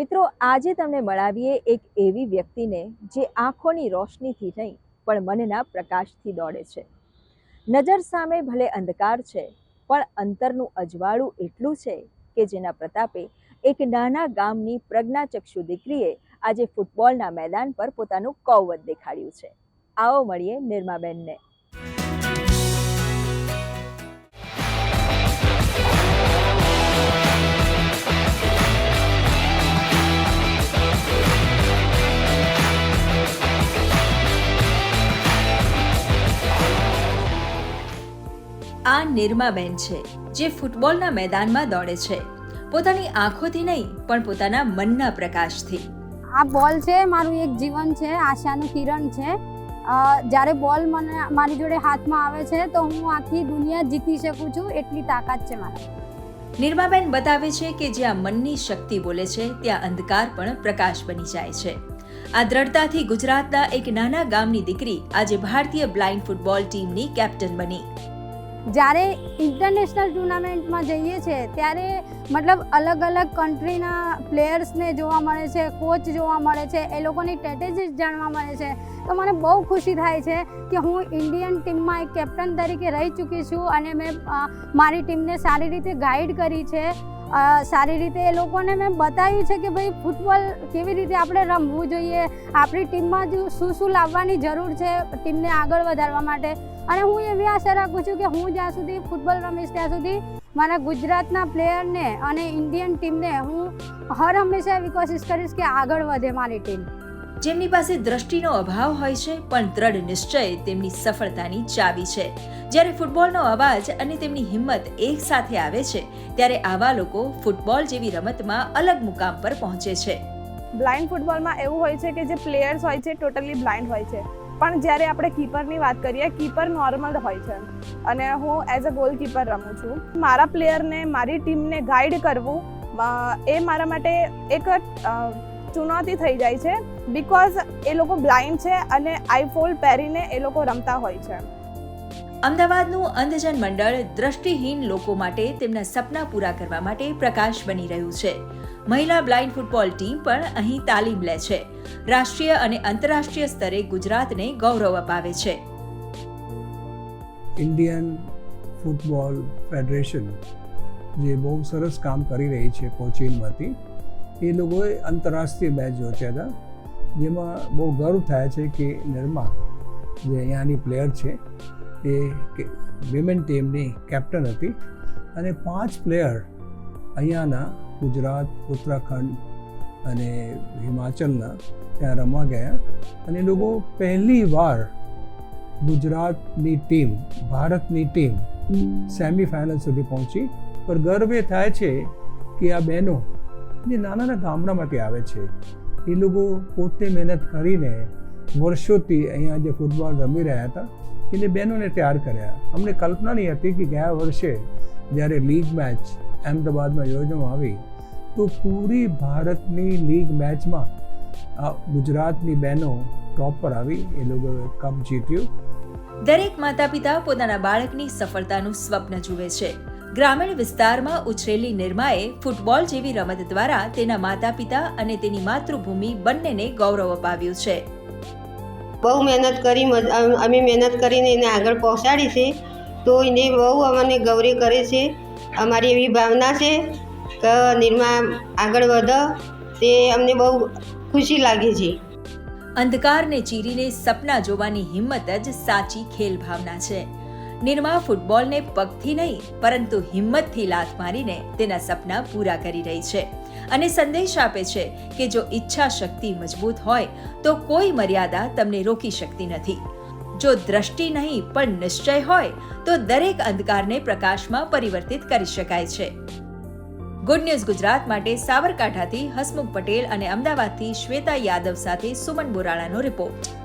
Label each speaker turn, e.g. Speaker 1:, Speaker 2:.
Speaker 1: મિત્રો, આજે તમને મળાવીએ એક એવી વ્યક્તિને જે આંખોની રોશનીથી નહીં, પણ મનના પ્રકાશથી દોડે છે. નજર સામે ભલે અંધકાર છે, પણ અંતરનું અજવાળું એટલું છે કે જેના પ્રતાપે એક નાના ગામની પ્રજ્ઞાચક્ષુ દીકરીએ આજે ફૂટબોલના મેદાન પર પોતાનું કૌવત દેખાડ્યું છે. આવો મળીએ નિર્માબેનને. નિર્માબેન છે જે ફૂટબોલના મેદાનમાં દોડે છે. પોતાની આંખોથી નહીં પણ પોતાના મનના પ્રકાશથી.
Speaker 2: આ બોલ છે મારું એક જીવન છે આશાનું કિરણ છે. જ્યારે બોલ મને મારી જોડે હાથમાં આવે છે તો હું આખી દુનિયા જીતી શકું છું એટલી તાકાત છે મારા.
Speaker 1: નિર્માબેન બતાવે છે કે જ્યાં મનની શક્તિ બોલે છે ત્યાં અંધકાર પણ પ્રકાશ બની જાય છે. આ દ્રઢતાથી ગુજરાતના એક નાના ગામની દીકરી આજે ભારતીય બ્લાઇન્ડ ફૂટબોલ ટીમની કેપ્ટન બની.
Speaker 2: જ્યારે ઇન્ટરનેશનલ ટુર્નામેન્ટમાં જઈએ છીએ ત્યારે મતલબ અલગ અલગ કન્ટ્રીના પ્લેયર્સને જોવા મળે છે કોચ જોવા મળે છે, એ લોકોની સ્ટ્રેટેજીસ જાણવા મળે છે. તો મને બહુ ખુશી થાય છે કે હું ઇન્ડિયન ટીમમાં એક કેપ્ટન તરીકે રહી ચૂકી છું અને મેં મારી ટીમને સારી રીતે ગાઈડ કરી છે. સારી રીતે એ લોકોને મેં બતાવ્યું છે કે ભાઈ ફૂટબોલ કેવી રીતે આપણે રમવું જોઈએ, આપણી ટીમમાં જો શું શું લાવવાની જરૂર છે ટીમને આગળ વધારવા માટે. અને હું એવી આશા રાખું છું કે હું જ્યાં સુધી ફૂટબોલ રમીશ ત્યાં સુધી મારા ગુજરાતના પ્લેયરને અને ઇન્ડિયન ટીમને હું હર હંમેશા એવી કોશિશ કરીશ કે આગળ વધે મારી ટીમ.
Speaker 1: જેમની પાસે દ્રષ્ટિનો અભાવ હોય છે, પણ દ્રઢ નિશ્ચય તેમની સફળતાની ચાવી છે. જ્યારે ફૂટબોલનો અવાજ અને તેમની હિંમત એક સાથે આવે છે, ત્યારે આવા લોકો ફૂટબોલ જેવી રમતમાં અલગ મુકામ પર પહોંચે છે.
Speaker 3: બ્લાઇન્ડ ફૂટબોલમાં એવું હોય છે કે જે પ્લેયર્સ હોય છે ટોટલી બ્લાઇન્ડ હોય છે. પણ જ્યારે આપણે કીપરની વાત કરીએ, કીપર નોર્મલ હોય છે. અને હું એઝ અ ગોલકીપર રમું છું. મારા પ્લેયરને, મારી ટીમને ગાઈડ કરવું એ મારા માટે એક ચુનૌતી થઈ જાય છે બિકોઝ એ લોકો બ્લાઇન્ડ છે અને આઈફોલ પહેરીને એ લોકો રમતા હોય છે.
Speaker 1: અમદાવાદનું અંધજન મંડળ દ્રષ્ટિહીન લોકો માટે તેમના સપના પૂરા કરવા માટે પ્રકાશ બની રહ્યું છે. મહિલા બ્લાઇન્ડ ફૂટબોલ ટીમ પણ અહીં તાલીમ લે છે. રાષ્ટ્રીય અને આંતરરાષ્ટ્રીય સ્તરે ગુજરાતને ગૌરવ અપાવે છે.
Speaker 4: ઇન્ડિયન ફૂટબોલ ફેડરેશન જે બહુ સરસ કામ કરી રહી છે કોચિનમાંથી એ લોકોએ આંતરરાષ્ટ્રીય મેચ યોજ્યા હતા જેમાં બહુ ગર્વ થાય છે કે નિર્મા જે અહીંયાની પ્લેયર છે એ વિમેન ટીમની કેપ્ટન હતી. અને પાંચ પ્લેયર અહીંયાના ગુજરાત ઉત્તરાખંડ અને હિમાચલના ત્યાં રમવા ગયા. અને એ લોકો પહેલી વાર ગુજરાતની ટીમ ભારતની ટીમ સેમિફાઇનલ સુધી પહોંચી. પણ ગર્વ એ થાય છે કે આ બહેનો જે નાના નાના ગામડામાંથી આવે છે, એ લોકો પોતે મહેનત કરીને વર્ષોથી અહીંયા જે ફૂટબોલ રમી રહ્યા હતા, એને બહેનોને તૈયાર કર્યા. અમને કલ્પના નહીં હતી કે ગયા વર્ષે જ્યારે લીગ મેચ અહેમદાબાદમાં યોજવામાં આવી, તો પૂરી ભારતની લીગ મેચમાં ગુજરાતની બહેનો ટોપ પર આવી, એ લોકોએ કપ જીત્યું.
Speaker 1: દરેક માતા પિતા પોતાના બાળકની સફળતાનું સ્વપ્ન જુએ છે. ગ્રામીણ વિસ્તારમાં ઉછરેલી નિર્માએ ફૂટબોલ જેવી રમત દ્વારા તેના માતા પિતા અને તેની માતૃભૂમિ બંનેને ગૌરવ અપાવ્યું છે.
Speaker 5: બહુ મહેનત કરી અમે મહેનત કરીને એને આગળ પહોંચાડી છે. તો એને બહુ અમને ગૌરવ કરે છે. અમારી એવી ભાવના છે કે નિર્મા આગળ વધ. તે અમને બહુ ખુશી લાગે છે.
Speaker 1: અંધકારને ચીરીને સપના જોવાની હિંમત જ સાચી ખેલ ભાવના છે. નિર્મા ફૂટબોલને પગથી નહીં, પરંતુ હિંમતથી લાત મારીને તેના સપના પૂરા કરી રહી છે. અને સંદેશ આપે છે કે જો ઈચ્છા શક્તિ મજબૂત હોય, તો કોઈ મર્યાદા તમને રોકી શકતી નથી. જો દ્રષ્ટિ નહીં, પણ નિશ્ચય હોય, તો દરેક અંધકારને પ્રકાશમાં પરિવર્તિત કરી શકાય છે. ગુડ ન્યૂઝ ગુજરાત માટે સાબરકાંઠાથી હસમુખ પટેલ અને અમદાવાદથી શ્વેતા યાદવ સાથે સુમન બોરાળાનો રિપોર્ટ.